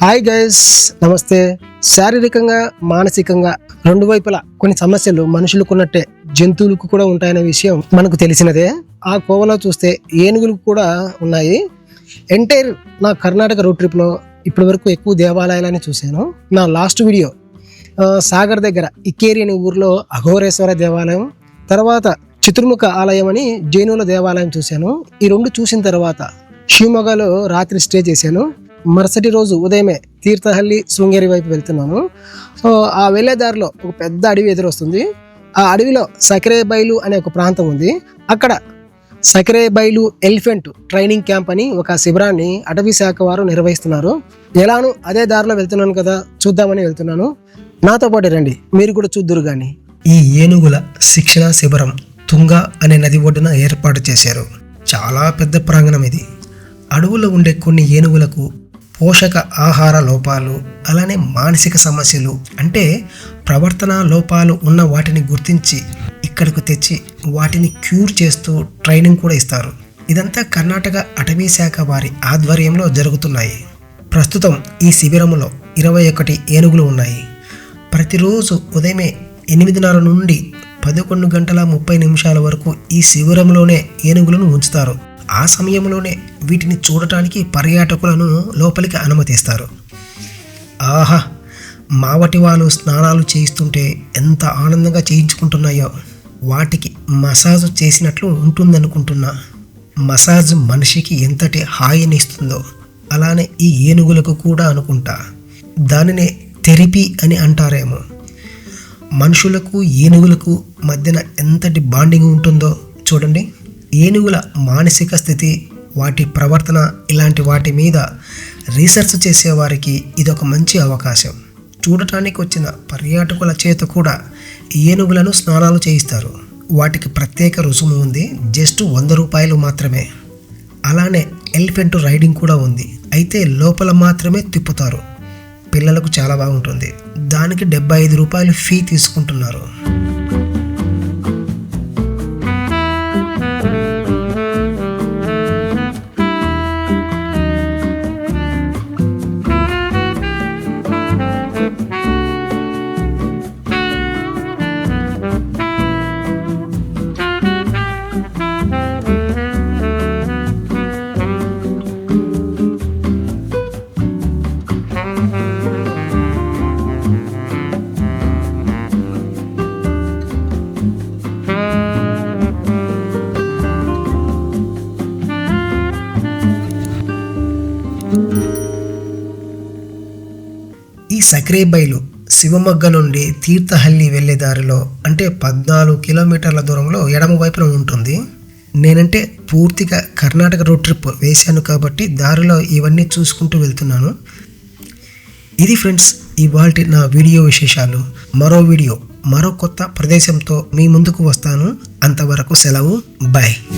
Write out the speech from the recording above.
Hi guys నమస్తే. శారీరకంగా మానసికంగా రెండు వైపులా కొన్ని సమస్యలు మనుషులకు ఉన్నట్టే జంతువులకు కూడా ఉంటాయనే విషయం మనకు తెలిసినదే. ఆ కోవలో చూస్తే ఏనుగులకు కూడా ఉన్నాయి. ఎంటైర్ నా కర్ణాటక రోడ్ ట్రిప్లో ఇప్పటి వరకు ఎక్కువ దేవాలయాలని చూశాను. నా లాస్ట్ వీడియో సాగర్ దగ్గర ఇక్కేరి అనే ఊర్లో అఘోరేశ్వర దేవాలయం తర్వాత చతుర్ముఖ ఆలయం అని జైనుల దేవాలయం చూశాను. ఈ రెండు చూసిన తర్వాత షివమొగ్గలో రాత్రి స్టే చేశాను. మరుసటి రోజు ఉదయమే తీర్థహల్లి శృంగేరి వైపు వెళ్తున్నాను సో ఆ వెళ్ళే దారిలో ఒక పెద్ద అడవి ఎదురొస్తుంది. ఆ అడవిలో సకరే బైలు అనే ఒక ప్రాంతం ఉంది. అక్కడ సకరే బైలు ఎలిఫెంట్ ట్రైనింగ్ క్యాంప్ అని ఒక శిబిరాన్ని అటవీ శాఖ వారు నిర్వహిస్తున్నారు. ఎలాను అదే దారిలో వెళ్తున్నాను కదా చూద్దామని వెళ్తున్నాను. నాతో పాటు రండి మీరు కూడా చూద్దురు కానీ ఈ ఏనుగుల శిక్షణ శిబిరం తుంగ అనే నది ఒడ్డున ఏర్పాటు చేశారు. చాలా పెద్ద ప్రాంగణం ఇది. అడవుల్లో ఉండే కొన్ని ఏనుగులకు పోషక ఆహార లోపాలు అలానే మానసిక సమస్యలు అంటే ప్రవర్తన లోపాలు ఉన్న వాటిని గుర్తించి ఇక్కడకు తెచ్చి వాటిని క్యూర్ చేస్తూ ట్రైనింగ్ కూడా ఇస్తారు. ఇదంతా కర్ణాటక అటవీ శాఖ వారి ఆధ్వర్యంలో జరుగుతున్నాయి. ప్రస్తుతం ఈ శిబిరంలో ఇరవై ఒకటి ఏనుగులు ఉన్నాయి. ప్రతిరోజు ఉదయమే ఎనిమిదిన్నర నుండి పదకొండు గంటల ముప్పై నిమిషాల వరకు ఈ శిబిరంలోనే ఏనుగులను ఉంచుతారు. ఆ సమయంలోనే వీటిని చూడటానికి పర్యాటకులను లోపలికి అనుమతిస్తారు. ఆహా! మావటి వాళ్ళు స్నానాలు చేయిస్తుంటే ఎంత ఆనందంగా చేయించుకుంటున్నాయో. వాటికి మసాజ్ చేసినట్లు ఉంటుందనుకుంటున్నా. మసాజ్ మనిషికి ఎంతటి హాయిని ఇస్తుందో అలానే ఈ ఏనుగులకు కూడా అనుకుంటా. దానినే థెరపీ అని అంటారేమో. మనుషులకు ఏనుగులకు మధ్యన ఎంతటి బాండింగ్ ఉంటుందో చూడండి. ఏనుగుల మానసిక స్థితి వాటి ప్రవర్తన ఇలాంటి వాటి మీద రీసెర్చ్ చేసేవారికి ఇదొక మంచి అవకాశం. చూడటానికి వచ్చిన పర్యాటకుల చేత కూడా ఏనుగులను స్నానాలు చేయిస్తారు. వాటికి ప్రత్యేక రుసుము ఉంది జస్ట్ వంద రూపాయలు మాత్రమే. అలానే ఎలిఫెంట్ రైడింగ్ కూడా ఉంది అయితే లోపల మాత్రమే తిప్పుతారు. పిల్లలకు చాలా బాగుంటుంది. దానికి డెబ్బై ఐదు రూపాయలు ఫీ తీసుకుంటున్నారు. Thank you. ఈ సక్రేబైలు శివమొగ్గ నుండి తీర్థహల్లి వెళ్ళే దారిలో అంటే పద్నాలుగు కిలోమీటర్ల దూరంలో ఎడమ వైపున ఉంటుంది. నేనంటే పూర్తిగా కర్ణాటక రోడ్ ట్రిప్ వేశాను కాబట్టి దారిలో ఇవన్నీ చూసుకుంటూ వెళ్తున్నాను. ఇది ఫ్రెండ్స్ ఇవాల్టి నా వీడియో విశేషాలు. మరో వీడియో మరో కొత్త ప్రదేశంతో మీ ముందుకు వస్తాను. అంతవరకు సెలవు బాయ్.